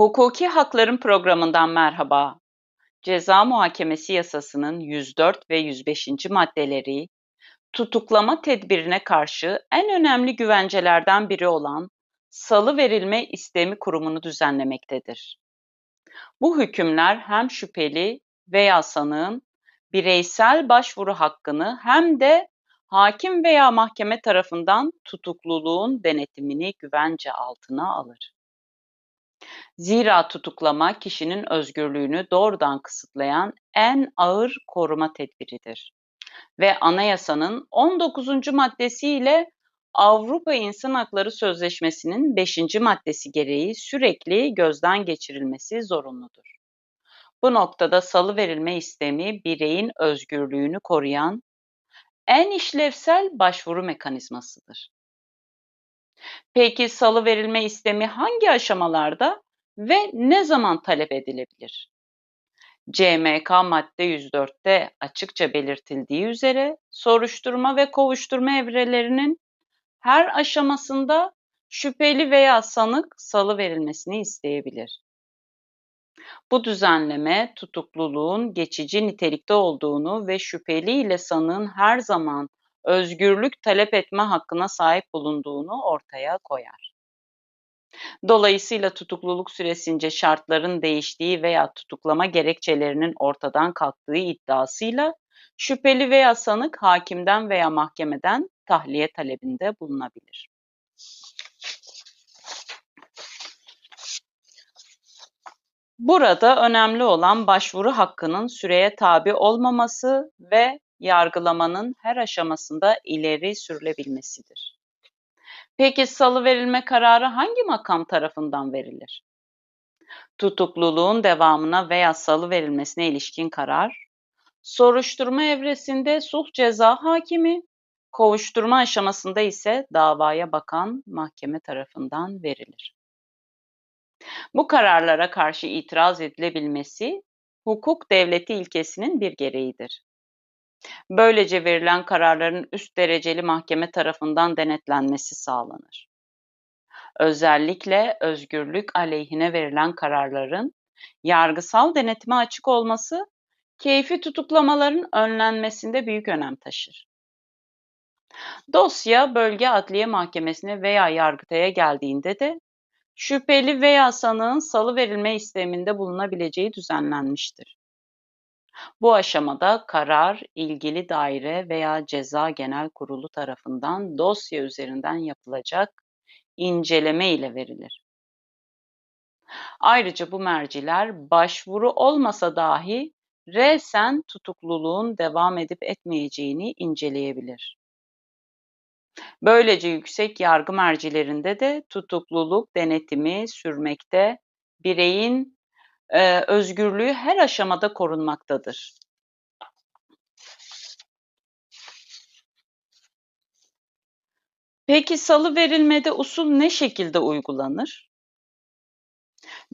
Hukuki Hakların Programı'ndan merhaba. Ceza Muhakemesi Yasası'nın 104 ve 105. maddeleri, tutuklama tedbirine karşı en önemli güvencelerden biri olan salı verilme istemi kurumunu düzenlemektedir. Bu hükümler hem şüpheli veya sanığın bireysel başvuru hakkını hem de hakim veya mahkeme tarafından tutukluluğun denetimini güvence altına alır. Zira tutuklama kişinin özgürlüğünü doğrudan kısıtlayan en ağır koruma tedbiridir ve anayasanın 19. maddesiyle Avrupa İnsan Hakları Sözleşmesi'nin 5. maddesi gereği sürekli gözden geçirilmesi zorunludur. Bu noktada salı verilme istemi bireyin özgürlüğünü koruyan en işlevsel başvuru mekanizmasıdır. Peki salı verilme istemi hangi aşamalarda ve ne zaman talep edilebilir? CMK madde 104'te açıkça belirtildiği üzere soruşturma ve kovuşturma evrelerinin her aşamasında şüpheli veya sanık salı verilmesini isteyebilir. Bu düzenleme tutukluluğun geçici nitelikte olduğunu ve şüpheli ile sanığın her zaman özgürlük talep etme hakkına sahip bulunduğunu ortaya koyar. Dolayısıyla tutukluluk süresince şartların değiştiği veya tutuklama gerekçelerinin ortadan kalktığı iddiasıyla şüpheli veya sanık hakimden veya mahkemeden tahliye talebinde bulunabilir. Burada önemli olan başvuru hakkının süreye tabi olmaması ve yargılamanın her aşamasında ileri sürülebilmesidir. Peki salı verilme kararı hangi makam tarafından verilir? Tutukluluğun devamına veya salı verilmesine ilişkin karar, soruşturma evresinde sulh ceza hakimi, kovuşturma aşamasında ise davaya bakan mahkeme tarafından verilir. Bu kararlara karşı itiraz edilebilmesi, hukuk devleti ilkesinin bir gereğidir. Böylece verilen kararların üst dereceli mahkeme tarafından denetlenmesi sağlanır. Özellikle özgürlük aleyhine verilen kararların yargısal denetime açık olması, keyfi tutuklamaların önlenmesinde büyük önem taşır. Dosya bölge adliye mahkemesine veya yargıtaya geldiğinde de şüpheli veya sanığın salı verilme isteminde bulunabileceği düzenlenmiştir. Bu aşamada karar ilgili daire veya ceza genel kurulu tarafından dosya üzerinden yapılacak inceleme ile verilir. Ayrıca bu merciler başvuru olmasa dahi resen tutukluluğun devam edip etmeyeceğini inceleyebilir. Böylece yüksek yargı mercilerinde de tutukluluk denetimi sürmekte, bireyin e, özgürlüğü her aşamada korunmaktadır. Peki salı verilmede usul ne şekilde uygulanır?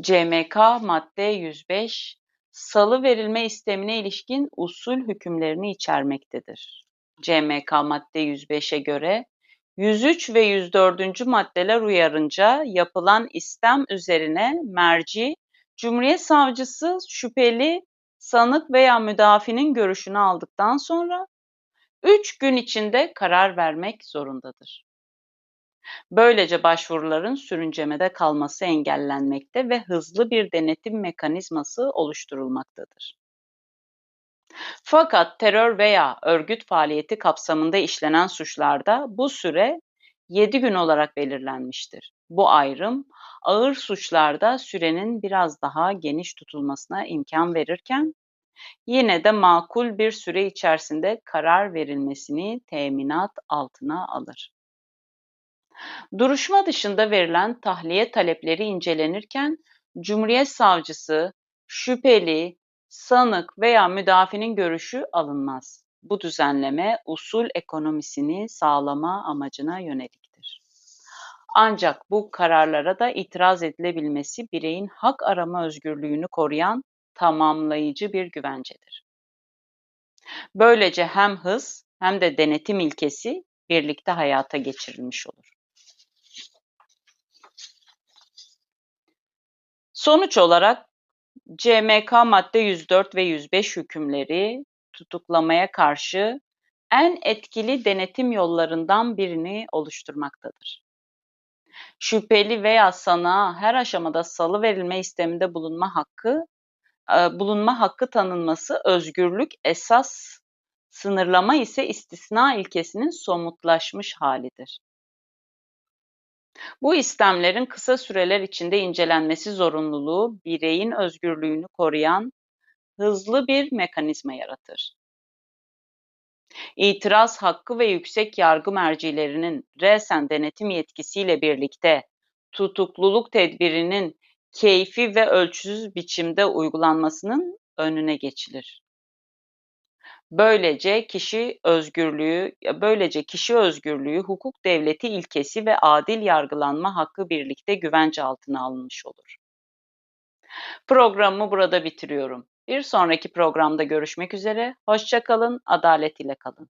CMK madde 105 salı verilme istemine ilişkin usul hükümlerini içermektedir. CMK madde 105'e göre 103 ve 104. maddeler uyarınca yapılan istem üzerine merci Cumhuriyet Savcısı şüpheli, sanık veya müdafinin görüşünü aldıktan sonra 3 gün içinde karar vermek zorundadır. Böylece başvuruların sürüncemede kalması engellenmekte ve hızlı bir denetim mekanizması oluşturulmaktadır. Fakat terör veya örgüt faaliyeti kapsamında işlenen suçlarda bu süre 7 gün olarak belirlenmiştir. Bu ayrım ağır suçlarda sürenin biraz daha geniş tutulmasına imkan verirken yine de makul bir süre içerisinde karar verilmesini teminat altına alır. Duruşma dışında verilen tahliye talepleri incelenirken Cumhuriyet Savcısı, şüpheli, sanık veya müdafinin görüşü alınmaz. Bu düzenleme usul ekonomisini sağlama amacına yöneliktir. Ancak bu kararlara da itiraz edilebilmesi bireyin hak arama özgürlüğünü koruyan tamamlayıcı bir güvencedir. Böylece hem hız hem de denetim ilkesi birlikte hayata geçirilmiş olur. Sonuç olarak CMK madde 104 ve 105 hükümleri tutuklamaya karşı en etkili denetim yollarından birini oluşturmaktadır. Şüpheli veya sanığa her aşamada salıverilme isteminde bulunma hakkı eee, bulunma hakkı tanınması özgürlük esas, sınırlama ise istisna ilkesinin somutlaşmış hâlidir. Bu istemlerin kısa süreler içinde incelenmesi zorunluluğu, bireyin özgürlüğünü koruyan hızlı bir mekanizma yaratır. İtiraz hakkı ve yüksek yargı mercilerinin resen denetim yetkisiyle birlikte tutukluluk tedbirinin keyfi ve ölçüsüz biçimde uygulanmasının önüne geçilir. Böylece kişi özgürlüğü böylece kişi özgürlüğü, hukuk devleti ilkesi ve adil yargılanma hakkı birlikte güvence altına alınmış olur. Programımı burada bitiriyorum. Bir sonraki programda görüşmek üzere, hoşça kalın, adalet ile kalın.